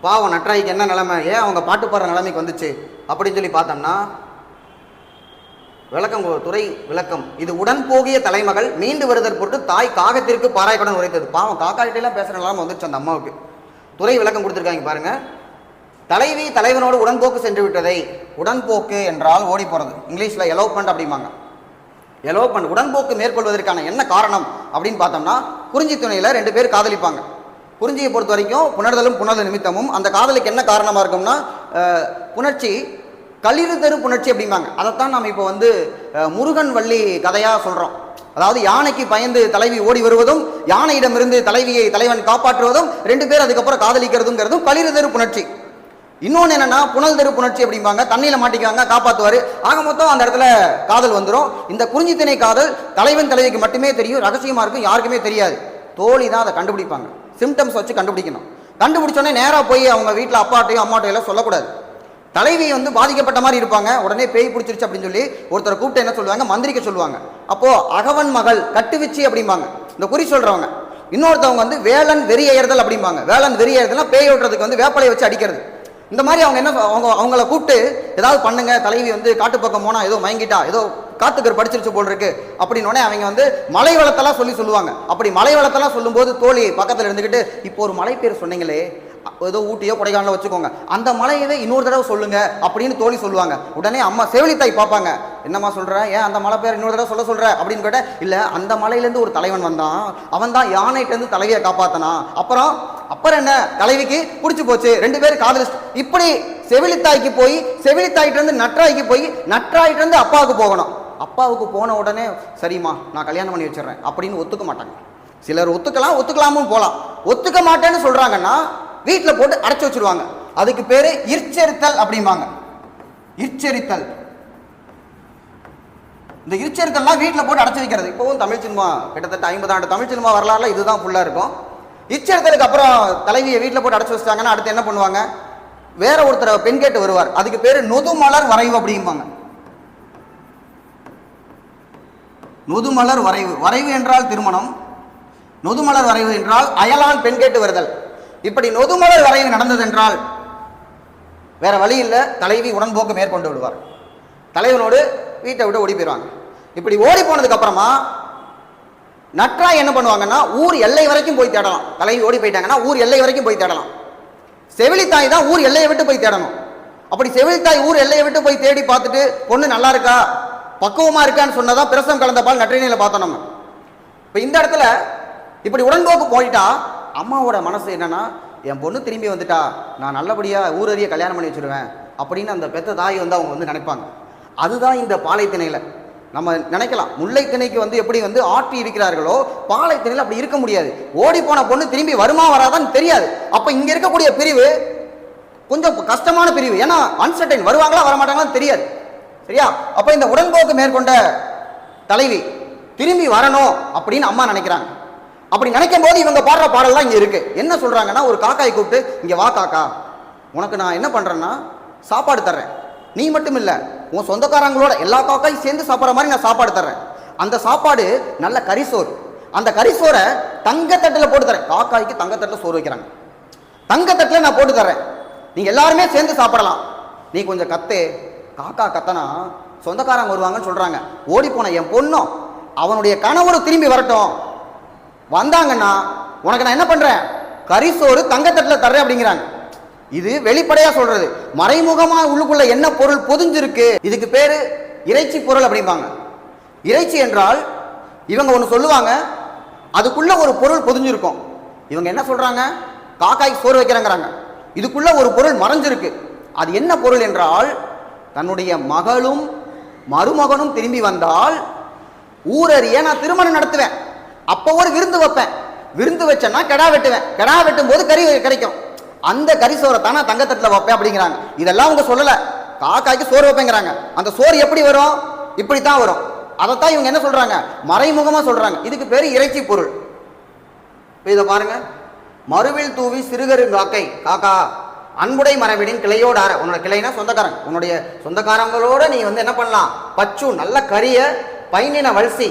பாவம் நற்றாய்க்கு என்ன நிலைமை? ஏன் அவங்க பாட்டு பாடுற நிலைமைக்கு வந்துச்சு? அப்படின்னு சொல்லி பார்த்தோம்னா விளக்கம் துறை விளக்கம். இது உடன் போகிய தலைமகள் மீண்டு வருதற் பொருட்டு தாய் காகத்திற்கு பாராய்க்கடன் உரைத்தது. பாவம் காக்காட்டிலாம் பேசுகிற நிலைமை வந்துச்சு அந்த அம்மாவுக்கு. துறை விளக்கம் கொடுத்துருக்காங்க பாருங்க. தலைவி தலைவனோடு உடன்போக்கு சென்று விட்டதை உடன்போக்கு என்றால் ஓடி போகிறது இங்கிலீஷில் எலோப்மெண்ட் அப்படிம்பாங்க. எலோப்மெண்ட் உடன்போக்கு மேற்கொள்வதற்கான என்ன காரணம் அப்படின்னு பார்த்தோம்னா குறிஞ்சி துணையில் ரெண்டு பேர் காதலிப்பாங்க. குறிஞ்சியை பொறுத்த வரைக்கும் புணர்தலும் புணர்தல் நிமித்தமும் அந்த காதலுக்கு என்ன காரணமாக இருக்கும்னா புணர்ச்சி களிறு தெரு புணர்ச்சி அப்படிம்பாங்க. அதைத்தான் நம்ம இப்போ வந்து முருகன் வள்ளி கதையாக சொல்கிறோம் அதாவது யானைக்கு பயந்து தலைவி ஓடி வருவதும் யானையிடமிருந்து தலைவியை தலைவன் காப்பாற்றுவதும் ரெண்டு பேர் அதுக்கப்புறம் காதலிக்கிறதுங்கிறதும் களிறு தெரு புணர்ச்சி. இன்னொன்று என்னன்னா புனல் தெரு புணர்ச்சி அப்படிம்பாங்க. தண்ணியில் மாட்டிக்குவாங்க காப்பாற்றுவார் ஆக மொத்தம் அந்த இடத்துல காதல் வந்துடும் இந்த குறிஞ்சித்திணை காதல் தலைவன் தலைவிக்கு மட்டுமே தெரியும் ரகசியமாக இருக்கும் யாருக்குமே தெரியாது. தோழி தான் அதை கண்டுபிடிப்பாங்க. சிம்டம்ஸ் வச்சு கண்டுபிடிக்கணும். கண்டுபிடிச்சோடனே நேராக போய் அவங்க வீட்டில் அப்பாட்டையும் அம்மாட்டையும் எல்லாம் சொல்லக்கூடாது. தலைவி வந்து பாதிக்கப்பட்ட மாதிரி இருப்பாங்க. உடனே பேய் பிடிச்சிருச்சு அப்படின்னு சொல்லி ஒருத்தரை கூப்பிட்டு என்ன சொல்லுவாங்க? மந்திரிக்க சொல்லுவாங்க. அப்போ அகவன் மகள் கட்டுவிச்சி அப்படிம்பாங்க. இந்த குறி சொல்றவங்க. இன்னொருத்தவங்க வந்து வேலன் வெறியேறுதல் அப்படிம்பாங்க. வேலன் வெறியேறுதல்னா பேய் ஓட்டுறதுக்கு வந்து வேப்பலையை வச்சு அடிக்கிறது. இந்த மாதிரி அவங்க என்ன அவங்க அவங்கள கூப்பிட்டு ஏதாவது பண்ணுங்க தலைவி வந்து காட்டு பக்கம் போனா ஏதோ மயங்கிட்டா ஏதோ காத்துக்கர் படிச்சிருச்சு போல் இருக்கு அப்படின்னு அவங்க வந்து மலை வளத்தெல்லாம் சொல்லி சொல்லுவாங்க. அப்படி மலை வளத்தெல்லாம் சொல்லும்போது தோழி பக்கத்தில் இருந்துக்கிட்டு இப்போ ஒரு மலை பேர் சொன்னீங்களே ஏதோ ஊட்டியோ கொடைக்கானலோ வச்சுக்கோங்க. அந்த மலையவே இன்னொரு தடவை சொல்லுங்க அப்படின்னு தோழி சொல்லுவாங்க. உடனே அம்மா செவிலித்தாய் பார்ப்பாங்க. என்னம்மா சொல்ற? ஏன் அந்த மலை பேர் இன்னொரு தடவை சொல்ல சொல்ற? அப்படின்னு கேட்ட இல்ல அந்த மலையிலேருந்து ஒரு தலைவன் வந்தான். அவன் தான் யானைகிட்டேருந்து தலைவியை காப்பாத்தனா அப்புறம் அப்புறம் என்ன? தலைவிக்கு பிடிச்சி போச்சு. ரெண்டு பேரும் காதலிச்சு இப்படி செவிலித்தாய்க்கு போய் செவிலித்தாய்கிட்ட இருந்து நற்றாய்க்கு போய் நற்றாய்கிட்ட இருந்து அப்பாவுக்கு போகணும். அப்பாவுக்கு போன உடனே சரிம்மா நான் கல்யாணம் பண்ணி வச்சிடுறேன். அப்படின்னு ஒத்துக்க மாட்டாங்க. சிலர் ஒத்துக்கலாம் ஒத்துக்கலாமும் போகலாம் ஒத்துக்க மாட்டேன்னு சொல்கிறாங்கன்னா வீட்டில் போட்டு அடைச்சி வச்சிருவாங்க. அதுக்கு பேரு இற்செரித்தல் அப்படிம்பாங்க. இற்செரித்தல் இந்த இற்செரித்தல்லாம் வீட்டில் போட்டு அடைச்சி வைக்கிறது. இப்போவும் தமிழ் சினிமா கிட்டத்தட்ட ஐம்பது ஆண்டு தமிழ் சினிமா வரலாறுல இதுதான் ஃபுல்லாக இருக்கும். இச்சரித்தலுக்கு அப்புறம் தலைவியை வீட்டில் போட்டு அடைச்சி வச்சிட்டாங்கன்னா அடுத்து என்ன பண்ணுவாங்க? வேற ஒருத்தர் பெண் கேட்டு வருவார். அதுக்கு பேரு நொதுமலர் வரைவு அப்படிம்பாங்க. நொதுமலர் வரைவு. வரைவு என்றால் திருமணம். நொதுமலர் வரைவு என்றால் அயலான் பெண் கேட்டு வருதல். இப்படி நொதுமலர் வரையில் நடந்ததென்றால் வேற வழி இல்லை. தலைவி உடன்போக்கு மேற்கொண்டு விடுவார். தலைவனோடு வீட்டை விட்டு ஓடி போயிடுவாங்க. இப்படி ஓடி போனதுக்கு அப்புறமா நற்றாய் என்ன பண்ணுவாங்கன்னா ஊர் எல்லை வரைக்கும் போய் தேடலாம். தலைவி ஓடி போயிட்டாங்கன்னா ஊர் எல்லை வரைக்கும் போய் தேடலாம். செவிலித்தாய் தான் ஊர் எல்லையை விட்டு போய் தேடணும். அப்படி செவிலித்தாய் ஊர் எல்லையை விட்டு போய் தேடி பார்த்துட்டு பொண்ணு நல்லா இருக்கா? பக்குவமா இருக்கான்னு சொன்னதான் பிரசம் கலந்த பால் நற்றினையில பார்த்தோம் நம்ம. இப்போ இந்த இடத்துல இப்படி உடன்போக்கு போயிட்டா அம்மாவோட மனசு என்னன்னா என் பொண்ணு திரும்பி வந்துட்டா நான் நல்லபடியாக ஊரறிய கல்யாணம் பண்ணி வச்சுருவேன் அப்படின்னு அந்த பெத்த தாய் வந்து அவங்க வந்து நினைப்பாங்க. அதுதான் இந்த பாலைத்திணையில். நம்ம நினைக்கலாம் முல்லைத்திணைக்கு வந்து எப்படி வந்து ஆற்றி இருக்கிறார்களோ பாலைத்திணையில் அப்படி இருக்க முடியாது. ஓடி போன பொண்ணு திரும்பி வருமா வராதான்னு தெரியாது. அப்போ இங்கே இருக்கக்கூடிய பிரிவு கொஞ்சம் கஷ்டமான பிரிவு. ஏன்னா அன்சர்டைன் வருவாங்களா வரமாட்டாங்களான்னு தெரியாது. சரியா? அப்போ இந்த உடன்போக்கு மேற்கொண்ட தலைவி திரும்பி வரணும் அப்படின்னு அம்மா நினைக்கிறாங்க. அப்படி நினைக்கும் போது இவங்க பாடுற பாடல்லாம் இங்கே இருக்கு. என்ன சொல்றாங்கன்னா ஒரு காக்காயை கூப்பிட்டு இங்கே வா காக்கா. உனக்கு நான் என்ன பண்ணுறேன்னா சாப்பாடு தர்றேன். நீ மட்டும் இல்லை உன் சொந்தக்காரங்களோட எல்லா காக்காயும் சேர்ந்து சாப்பிட்ற மாதிரி நான் சாப்பாடு தர்றேன். அந்த சாப்பாடு நல்ல கரிசோறு அந்த கரிசோரை தங்கத்தட்டில் போட்டு தரேன் காக்காய்க்கு தங்கத்தட்டில் சோறு வைக்கிறாங்க. தங்கத்தட்டில் நான் போட்டு தர்றேன். நீங்கள் எல்லாருமே சேர்ந்து சாப்பிடலாம். நீ கொஞ்சம் கத்தே. காக்கா கத்தனா சொந்தக்காரங்க வருவாங்கன்னு சொல்கிறாங்க ஓடி போன என் பொண்ணும் அவனுடைய கணவரும் திரும்பி வரட்டும். வந்தாங்கன்னா உனக்கு நான் என்ன பண்ணுறேன் கரிசோறு தங்கத்தட்டில் தர்றேன் அப்படிங்கிறாங்க. இது வெளிப்படையா சொல்றது. மறைமுகமா உள்ளுக்குள்ள என்ன பொருள் பொதிஞ்சிருக்கு? இதுக்கு பேரு இறைச்சி பொருள் அப்படிம்பாங்க. இறைச்சி என்றால் இவங்க ஒன்று சொல்லுவாங்க அதுக்குள்ள ஒரு பொருள் பொதிஞ்சிருக்கும். இவங்க என்ன சொல்றாங்க? காக்காய்க்கு சோறு வைக்கிறாங்கிறாங்க. இதுக்குள்ள ஒரு பொருள் மறைஞ்சிருக்கு. அது என்ன பொருள் என்றால் தன்னுடைய மகளும் மருமகனும் திரும்பி வந்தால் ஊரறிய நான் திருமணம் நடத்துவேன். அப்போ ஒரு விருந்து வைப்பேன். விருந்து வச்சேன்னா கெடா வெட்டுவேன். கெடா வெட்டும் போது கறி கிடைக்கும் அந்த கறி சோறை தானே தங்கத்தட்டில் வைப்பேன் அப்படிங்கிறாங்க. இதெல்லாம் அவங்க சொல்லலை. காக்காய்க்கு சோறு வைப்பேங்கிறாங்க. அந்த சோறு எப்படி வரும்? இப்படி தான் வரும். அதைத்தான் இவங்க என்ன சொல்கிறாங்க மறைமுகமாக சொல்கிறாங்க இதுக்கு பேர் இறைச்சி பொருள். இதை பாருங்க. மறுவில் தூவி சிறுகருங்காக்கை காக்கா அன்புடை மரபினின் கிளையோட அற உன்னோட கிளைனா சொந்தக்காரங்க உன்னுடைய சொந்தக்காரங்களோட நீ வந்து என்ன பண்ணலாம்? பச்சு நல்ல கறியை பைனின வல்சி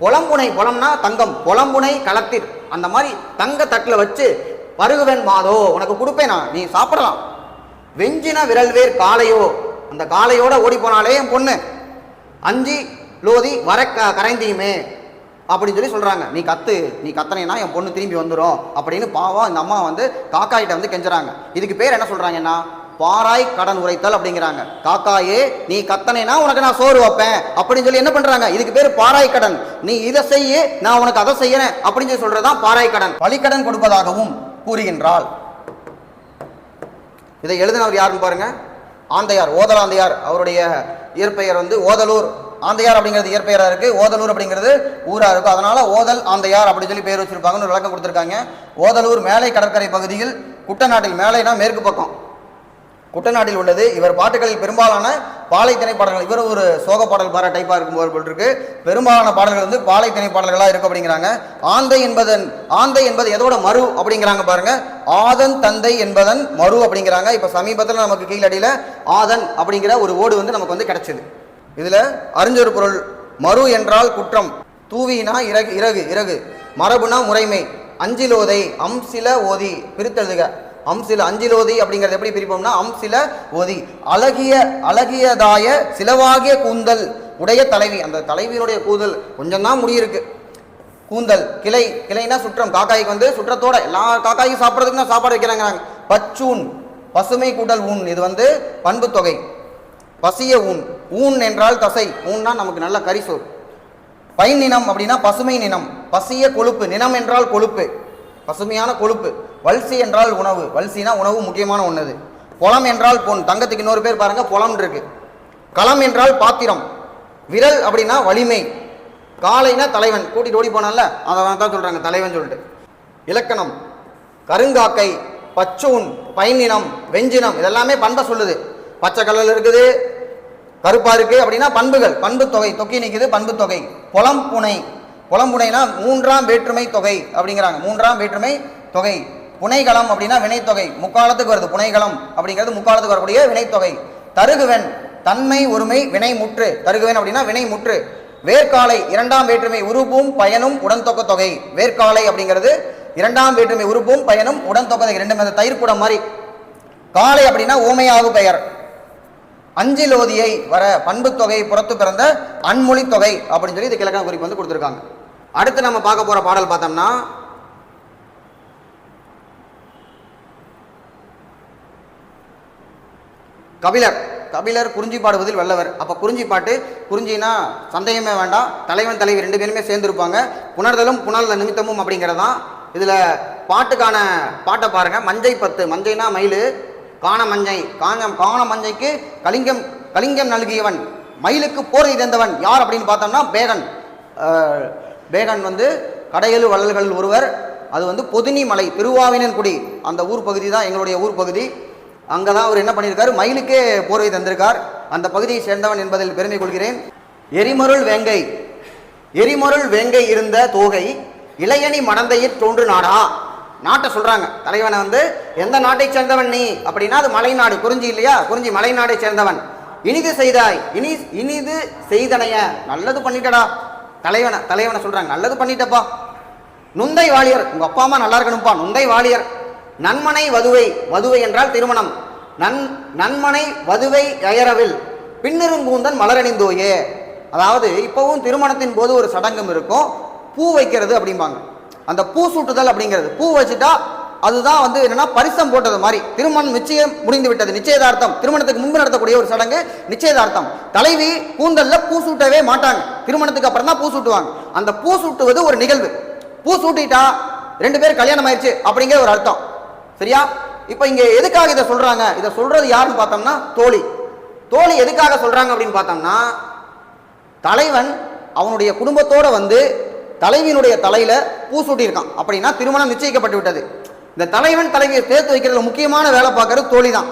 பொலம்புனை பொலம்னா தங்கம். பொலம்புனை களத்தில் அந்த மாதிரி தங்க தட்டில் வச்சு பருகுவன் மாதோ உனக்கு கொடுப்பேன்? நான் நீ சாப்பிடலாம். வெஞ்சின விரல்வேர் காளையோ. அந்த காளையோட ஓடி போனாலே என் பொண்ணு. அஞ்சி லோதி வர க கரைந்தியுமே. அப்படின்னு சொல்லி சொல்கிறாங்க நீ கத்து. நீ கத்தனைனா என் பொண்ணு திரும்பி வந்துடும் அப்படின்னு பாவம் இந்த அம்மா வந்து காக்காயிட்ட வந்து கெஞ்சுறாங்க. இதுக்கு பேர் என்ன சொல்கிறாங்கன்னா பாராய் கடன் உரைத்தல் அப்படிங்கிறாங்க. காக்காயே நீ கத்தனைனா உனக்கு நான் சோறு வைப்பேன். அப்படின்னு சொல்லி என்ன பண்றாங்க? இதுக்கு பேர் பாராய் கடன். நீ இதை செய்ய நான் உனக்கு அதை செய்யறேன். அப்படின்னு சொல்லி சொல்றதுதான் பாராய் கடன். பலிக்கடன் கொடுப்பதாகவும் கூறுகின்றாள். இதை எழுதினவர் யாருன்னு பாருங்க. ஆந்தையார் ஓதலாந்தையார் அவருடைய இயற்பெயர் வந்து ஓதலூர். ஆந்தையார் அப்படிங்கிறது இயற்பெயராக இருக்கு. ஓதலூர் அப்படிங்கிறது ஊராக இருக்கும். அதனால ஓதல் ஆந்தையார் அப்படின்னு சொல்லி பேர் வச்சிருப்பாங்கன்னு ஒரு விளக்கம் கொடுத்துருக்காங்க. ஓதலூர் மேலை கடற்கரை பகுதியில் குட்டநாட்டில் மேலைனா மேற்கு பக்கம். குட்டநாட்டில் உள்ளது. இவர் பாட்டுகளில் பெரும்பாலான பாலை பாடல்கள் இவர் ஒரு சோக பாடல் பார டைப்பாக இருக்கும் போல் இருக்கு. பெரும்பாலான பாடல்கள் வந்து பாலை பாடல்களாக இருக்கு அப்படிங்கிறாங்க. ஆந்தை என்பதன் ஆந்தை என்பது எதோட மறு அப்படிங்கிறாங்க பாருங்க. ஆதன் தந்தை என்பதன் மறு அப்படிங்கிறாங்க. இப்போ சமீபத்தில் நமக்கு கீழடியில் ஆதன் அப்படிங்கிற ஒரு ஓடு வந்து நமக்கு வந்து கிடைச்சது. இதில் அறிஞ்சொரு பொருள் மறு என்றால் குற்றம் தூவினா இறகு இறகு இறகு மரபுனா முறைமை அஞ்சிலோதை அம்சில ஓதி பிரித்தெழுதுக. அம்சில அஞ்சிலோதி அப்படிங்கிறது எப்படி பிரிப்போம்னா அம்சில ஓதி. அழகிய அழகியதாய சிலவாகிய கூந்தல் உடைய தலைவி. அந்த தலைவியினுடைய கூந்தல் கொஞ்சம் தான் முடியிருக்கு கூந்தல் கிளை கிளைனா சுற்றம். காக்காய்க்கு வந்து சுற்றத்தோட எல்லா காக்காய்க்கும் சாப்பிட்றதுக்கு தான் சாப்பாடு வைக்கிறாங்கிறாங்க. பச்சூன் பசுமை கூட்டல் ஊன். இது வந்து பண்பு தொகை. பசிய ஊன். ஊன் என்றால் தசை. ஊன்னா நமக்கு நல்ல கரிசோர் பைன் நினம் அப்படின்னா பசுமை நினம் பசிய கொழுப்பு. நினம் என்றால் கொழுப்பு. பசுமையான கொழுப்பு. வல்சி என்றால் உணவு. வல்சினா உணவு முக்கியமான ஒன்று குளம் என்றால் பொன். தங்கத்துக்கு இன்னொரு பேர் பாருங்கள் குளம் இருக்கு. களம் என்றால் பாத்திரம். விரல் அப்படின்னா வலிமை. காலைனா தலைவன். கூட்டிட்டு ஓடி போனால அதை தான் சொல்கிறாங்க தலைவன் சொல்லிட்டு. இலக்கணம். கருங்காக்கை பச்சூன் பைநினம் வெஞ்சினம். இதெல்லாமே பண்பை சொல்லுது. பச்சை கலரில் இருக்குது கருப்பாக இருக்குது அப்படின்னா பண்புகள். பண்பு தொகை. தொக்கி நிற்குது பண்பு தொகை. புலம்புனை புலம்புனைனா மூன்றாம் வேற்றுமை தொகை அப்படிங்கிறாங்க. மூன்றாம் வேற்றுமை தொகை. புனைகளம் அப்படின்னா வினைத்தொகை. முக்காலத்துக்கு வருது. புனைகளம் அப்படிங்கிறது முக்காலத்துக்கு வரக்கூடிய வினைத்தொகை. தருகுவன் தன்மை ஒருமை வினை முற்று தருகுவன் அப்படின்னா வினை முற்று வேர்க்காலை இரண்டாம் வேற்றுமை உருப்பும் பயனும் உடன்தொக்க தொகை. வேர்க்காலை அப்படிங்கிறது இரண்டாம் வேற்றுமை உருப்பும் பயனும் உடன்தொக்க தொகை. ரெண்டுமே அந்த தயிர்க்குடம் மாதிரி. காலை அப்படின்னா ஊமையாகு பெயர். அஞ்சிலோதியை வர பண்பு தொகை புறத்து பிறந்த அன்மொழி தொகை அப்படின்னு சொல்லி இது கிழக்கான குறிப்பு வந்து கொடுத்துருக்காங்க. அடுத்து நம்ம பார்க்க போகிற பாடல் பார்த்தோம்னா கபிலர். கபிலர் குறிஞ்சி பாடுவதில் வல்லவர். அப்போ குறிஞ்சி பாட்டு குறிஞ்சினா சந்தேகமே வேண்டாம். தலைவன் தலைவி ரெண்டு பேருமே சேர்ந்துருப்பாங்க. புணர்தலும் புணர்ந்த நிமித்தமும் அப்படிங்கிறதான் இதில் பாட்டுக்கான பாட்டை பாருங்கள் மஞ்சை பத்து. மஞ்சைனா மயில் காண மஞ்சை. காணம் காண மஞ்சைக்கு கலிங்கம் கலிங்கம் நல்கியவன். மயிலுக்கு போர் தந்தவன் யார் அப்படின்னு பார்த்தோம்னா பேகன். பேகன் வந்து கடையெழு வள்ளல்களில் ஒருவர் அது வந்து பொதினி மலை திருவாவினன்குடி அந்த ஊர் பகுதி தான் எங்களுடைய ஊர் பகுதி. அங்கே தான் அவர் என்ன பண்ணியிருக்காரு மயிலுக்கே போர்வை தந்திருக்கார். அந்த பகுதியை சேர்ந்தவன் என்பதில் பெருமை கொள்கிறேன். எரிமருள் வேங்கை. எரிமருள் வேங்கை இருந்த தோகை இளையணி மடந்தையிற் தோன்று நாடா. நாட்டை சொல்கிறாங்க தலைவனை வந்து எந்த நாட்டை சேர்ந்தவன் நீ? அப்படின்னா அது மலைநாடு. குறிஞ்சி இல்லையா? குறிஞ்சி மலைநாடை சேர்ந்தவன். இனிது செய்தாய். இனி இனிது செய்தனைய. நல்லது பண்ணிட்டடா. தலைவனை தலைவனை சொல்கிறாங்க நல்லது பண்ணிட்டப்பா. நுந்தை வாலியர். உங்கள் அப்பா அம்மா நல்லா இருக்கணும்ப்பா நுந்தை வாலியர். நன்மனை வதுவை வதுவை என்றால் திருமணம். நன் நன்மனை வதுவை அயரவில். பின்னிருங்கூந்தன் மலரணிந்தோயே. அதாவது இப்போவும் திருமணத்தின் போது ஒரு சடங்கம் இருக்கும். பூ வைக்கிறது அப்படிம்பாங்க. அந்த பூ சூட்டுதல் அப்படிங்கிறது. பூ வச்சுட்டா அதுதான் வந்து என்னன்னா பரிசம் போட்டது மாதிரி. திருமணம் நிச்சயம் முடிந்து விட்டது நிச்சயதார்த்தம். திருமணத்துக்கு முன்பு நடத்தக்கூடிய ஒரு சடங்கு நிச்சயதார்த்தம். தலைவி கூந்தல்ல பூ சூட்டவே மாட்டாங்க. திருமணத்துக்கு அப்புறம் தான் பூ சூட்டுவாங்க. அந்த பூ சூட்டுவது ஒரு நிகழ்வு. பூ சூட்டிட்டா ரெண்டு பேரும் கல்யாணம் ஆயிடுச்சு அப்படிங்கிற ஒரு அர்த்தம். சரியா? இப்போ இங்க எதுக்காக இதை சொல்றாங்க? இதை சொல்றது யாருன்னு பார்த்தோம்னா தோழி. தோழி எதுக்காக சொல்றாங்க அப்படின்னு பார்த்தோம்னா தலைவன் அவனுடைய குடும்பத்தோட வந்து தலைவியினுடைய தலையில பூ சூட்டியிருக்கான். அப்படின்னா திருமணம் நிச்சயிக்கப்பட்டு விட்டது. இந்த தலைவன் தலைவியை சேர்த்து வைக்கிறதுல முக்கியமான வேலை பார்க்கறது தோழி தான்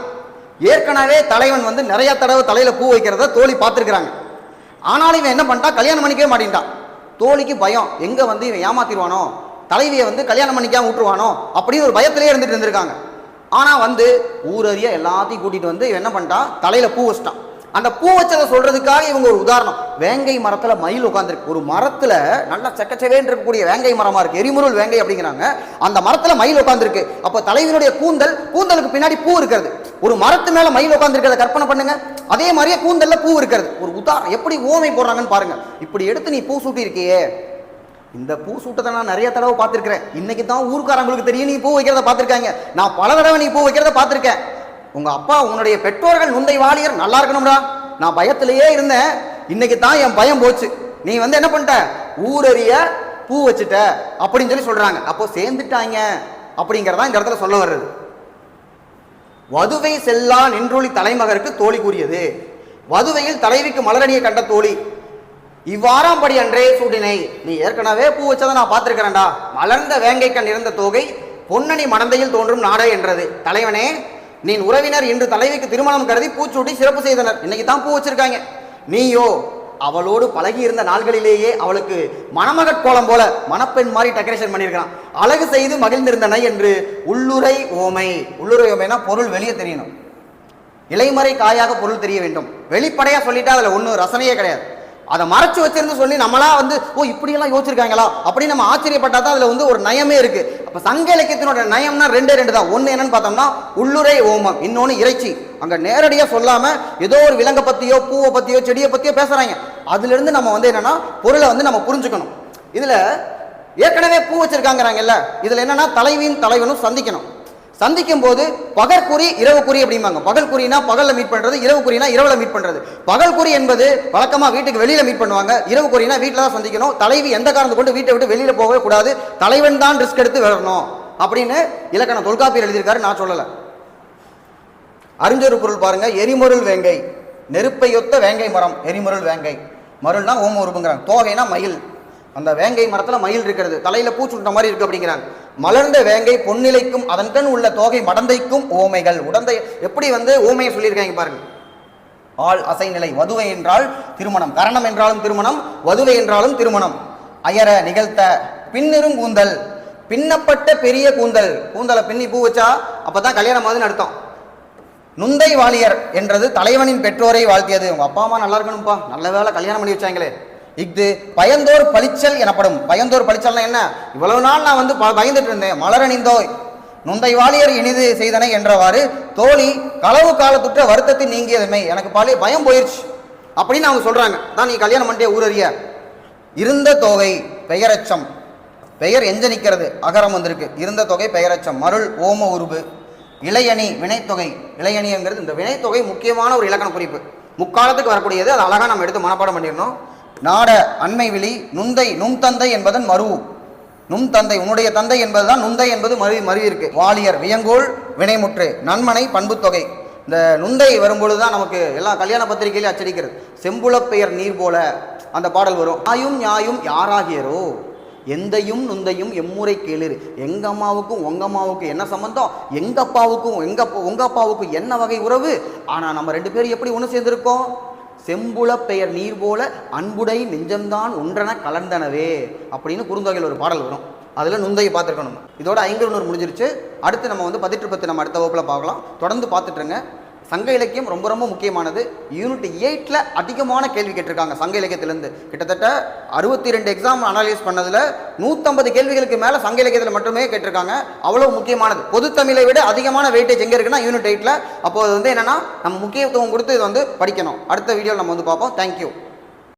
ஏற்கனவே தலைவன் வந்து நிறைய தடவை தலையில பூ வைக்கிறத தோழி பார்த்துருக்குறாங்க. ஆனாலும் இவன் என்ன பண்ணிட்டா கல்யாணம் பண்ணிக்கவே மாட்டேன்ட்டான். தோழிக்கு பயம். எங்க வந்து இவன் ஏமாத்திடுவானோ? தலைவியை வந்து கல்யாணம் பண்ணிக்காம விட்டுருவானோ? அப்படின்னு ஒரு பயத்திலே இருந்துட்டு இருந்திருக்காங்க. ஆனா வந்து ஊரறிய எல்லாத்தையும் கூட்டிட்டு வந்து இவன் என்ன பண்ணிட்டான்? தலையில பூ வச்சிட்டான். அந்த பூ வச்சதை சொல்றதுக்காக இவங்க ஒரு உதாரணம். வேங்கை மரத்துல மயில் உட்காந்துருக்கு ஒரு மரத்துல நல்லா செக்கச்சவேன்னு இருக்கக்கூடிய வேங்கை மரமா இருக்கு. எரிமுருள் வேங்கை அப்படிங்கிறாங்க. அந்த மரத்துல மயில் உட்காந்துருக்கு அப்போ தலைவனுடைய கூந்தல் கூந்தலுக்கு பின்னாடி பூ இருக்கிறது. ஒரு மரத்து மேல மயில் உட்காந்துருக்கிறத கற்பனை பண்ணுங்க. அதே மாதிரியே கூந்தல்ல பூ இருக்கிறது. ஒரு உதாரணம். எப்படி ஓமை போடுறாங்கன்னு பாருங்க. இப்படி எடுத்து நீ பூ சூட்டி இருக்கியே இந்த பூ சூட்டத்தை நான் நிறைய தடவை பார்த்துருக்கிறேன். இன்னைக்கு தான் ஊர்க்காரங்களுக்கு தெரியும் நீ பூ வைக்கிறத பார்த்துருக்காங்க. நான் பல தடவை நீ பூ வைக்கிறத பார்த்துருக்கேன். உங்கள் அப்பா உன்னுடைய பெற்றோர்கள் நுந்தை வாலியர் நல்லா இருக்கணும்டா. நான் பயத்திலேயே இருந்தேன். இன்னைக்கு தான் என் பயம் போச்சு. நீ வந்து என்ன பண்ணிட்ட? ஊரறிய பூ வச்சுட்ட. அப்படின்னு சொல்லி சொல்கிறாங்க அப்போ சேர்ந்துட்டாங்க அப்படிங்கிறதான் இந்த இடத்துல சொல்ல வர்றது. வதுவை செல்லா நின்றொழி தலைமகருக்கு தோழி கூறியது. வதுவையில் தலைவிக்கு மலரணியை கண்ட தோழி இவ்வாறாம் படி அன்றே சூடினை. நீ ஏற்கனவே பூ வச்சதை நான் பார்த்துருக்கிறேன்டா. மலர்ந்த வேங்கை கண் இருந்த தோகை பொன்னணி மடந்தையில் தோன்றும் நாடே என்றது. தலைவனே நீ உறவினர் இன்று தலைவிக்கு திருமணம் கருதி பூச்சூட்டி சிறப்பு செய்தனர். இன்னைக்கு தான் பூ வச்சிருக்காங்க. நீயோ அவளோடு பழகி இருந்த நாள்களிலேயே அவளுக்கு மணமகட் கோலம் போல மணப்பெண் மாதிரி டெக்கரேஷன் பண்ணியிருக்கான் அழகு செய்து மகிழ்ந்திருந்தன என்று உள்ளுரை ஓமை. உள்ளுரை ஓமைனா பொருள் வெளியே தெரியணும். இலைமறை காயாக பொருள் தெரிய வேண்டும். வெளிப்படையா சொல்லிட்டா அதுல ஒன்றும் ரசனையே கிடையாது. அதை மறைச்சு வச்சிருந்து சொல்லி நம்மளா வந்து ஓ இப்படியெல்லாம் யோசிச்சிருக்காங்களா? அப்படின்னு நம்ம ஆச்சரியப்பட்டா தான் அதுல வந்து ஒரு நயமே இருக்கு. இப்போ சங்க இலக்கியத்தினோட நயம்னா ரெண்டே ரெண்டு தான். ஒன்று என்னன்னு பார்த்தோம்னா உள்ளுரை ஓமம். இன்னொன்று இறைச்சி. அங்கே நேரடியாக சொல்லாமல் ஏதோ ஒரு விலங்கை பற்றியோ பூவை பற்றியோ செடியை பற்றியோ பேசுகிறாங்க அதுலேருந்து நம்ம வந்து என்னென்னா பொருளை வந்து நம்ம புரிஞ்சுக்கணும். இதில் ஏற்கனவே பூ வச்சுருக்காங்கிறாங்கல்ல. இதில் என்னென்னா தலைவியும் தலைவனும் சந்திக்கணும். சந்திக்கும் போது பகற்குறி இரவு குறி அப்படிம்பாங்க. பகல் குறினா பகலில் மீட் பண்ணுறது இரவு குறினா இரவில் மீட் பண்ணுறது பகல் குறி என்பது வழக்கமாக வீட்டுக்கு வெளியில் மீட் பண்ணுவாங்க. இரவு குறினா வீட்டில் தான் சந்திக்கணும். தலைவி எந்த காரணத்தை கொண்டு வீட்டை விட்டு வெளியில் போகவே கூடாது. தலைவன் தான் ரிஸ்க் எடுத்து வரணும். அப்படின்னு இலக்கணம் தொல்காப்பியர் எழுதியிருக்காரு. நான் சொல்லலை. அறிஞ்சொரு பொருள் பாருங்க. எரிமொருள் வேங்கை. நெருப்பையொத்த வேங்கை மரம். எரிமொருள் வேங்கை. மருள்னா ஓம உருப்புங்கிறாங்க தோகைனா மயில். அந்த வேங்கை மரத்துல மயில் இருக்கிறது. தலையில பூச்சுட்ட மாதிரி இருக்கு அப்படிங்கிறாங்க. மலர்ந்த வேங்கை பொன்னிலைக்கும் அதன்கண் உள்ள தோகை மடந்தைக்கும் ஓமைகள். உடந்தை எப்படி வந்து ஓமையை சொல்லியிருக்காங்க பாருங்க. ஆள் அசைநிலை வதுவை என்றால் திருமணம். கரணம் என்றாலும் திருமணம் வதுவை என்றாலும் திருமணம். அயர நிகழ்த்த பின்னிரும் கூந்தல் பின்னப்பட்ட பெரிய கூந்தல். கூந்தலை பின்னி பூ வச்சா அப்பதான் கல்யாணம் ஆகுதுன்னு அர்த்தம். நுந்தை வாலியர் என்றது தலைவனின் பெற்றோரை வாழ்த்தியது. உங்க அப்பா அம்மா நல்லா இருக்கணும்ப்பா நல்ல வேலை கல்யாணம் பண்ணி வச்சாங்களே. இஃது பயந்தோர் பளிச்சல் எனப்படும். பயந்தோர் பளிச்சல்னா என்ன? இவ்வளவு நாள் நான் வந்து ப- பயந்துட்டு இருந்தேன். மலரணிந்தோய். நுந்தை வாலியர் இனிது செய்தனை என்றவாறு தோழி களவு காலத்துற்ற வருத்தத்தை நீங்கியதுமே. எனக்கு பாலி பயம் போயிடுச்சு அப்படின்னு அவங்க சொல்றாங்க. தான் நீ கல்யாணம் பண்ணிட்டே ஊரறிய. இருந்த தொகை பெயரச்சம். பெயர் எஞ்ச நிற்கிறது அகரம் வந்திருக்கு. இருந்த தொகை பெயரச்சம். மருள் ஓம உருபு. இளையணி வினைத்தொகை. இளையணிங்கிறது இந்த வினைத்தொகை முக்கியமான ஒரு இலக்கண குறிப்பு. முக்காலத்துக்கு வரக்கூடியது அது அழகா நம்ம எடுத்து மனப்பாடம் பண்ணிடணும். நாட அண்மை விழி நுந்தை நும் தந்தை என்பதன் மறு. நும் தந்தை உன்னுடைய தந்தை என்பதுதான் நுந்தை என்பது மருவி மருவி வாலியர் வியங்கோள் வினைமுற்று நன்மனை பண்புத்தொகை. இந்த நுந்தை வரும்பொழுது தான் நமக்கு எல்லா கல்யாண பத்திரிகையிலும் அச்சடிக்கிறது. செம்புலப் பெயர் நீர் போல அந்த பாடல் வரும். ஆயும் ஞாயும் யாராகியரோ? எந்தையும் நுந்தையும் எம்முறை கேளிர். எங்க அம்மாவுக்கும் உங்க அம்மாவுக்கும் என்ன சம்பந்தம்? எங்கள் அப்பாவுக்கும் எங்க உங்க அப்பாவுக்கும் என்ன வகை உறவு? ஆனா நம்ம ரெண்டு பேரும் எப்படி ஒன்று சேர்ந்திருக்கோம்? செம்புல பெயர் நீர் போல அன்புடை நெஞ்சம்தான் ஒன்றென கலந்தனவே அப்படின்னு குறுந்தொகையில் ஒரு பாடல் வரும். அதில் நுந்தையை பார்த்துருக்கணும் இதோட ஐங்குறுநூறு முடிஞ்சிருச்சு. அடுத்து நம்ம வந்து பதிற்று நம்ம அடுத்த வகுப்பில் பார்க்கலாம். தொடர்ந்து பார்த்துட்டுருங்க சங்க இலக்கியம் ரொம்ப ரொம்ப முக்கியமானது. யூனிட் எயிட்டில் அதிகமான கேள்வி கேட்டிருக்காங்க சங்க இலக்கியத்திலேருந்து. கிட்டத்தட்ட அறுபத்தி ரெண்டு எக்ஸாம் அனலைஸ் பண்ணதில் நூற்றம்பது கேள்விகளுக்கு மேலே சங்க இலக்கியத்தில் மட்டுமே கேட்டிருக்காங்க. அவ்வளோ முக்கியமானது. பொதுத்தமிழை விட அதிகமான வெயிட்டேஜ் எங்கே இருக்குன்னா யூனிட் எயிட்டில் அப்போது வந்து என்னென்னா நம்ம முக்கியத்துவம் கொடுத்து இது வந்து படிக்கணும். அடுத்த வீடியோவில் நம்ம வந்து பார்ப்போம். தேங்க்யூ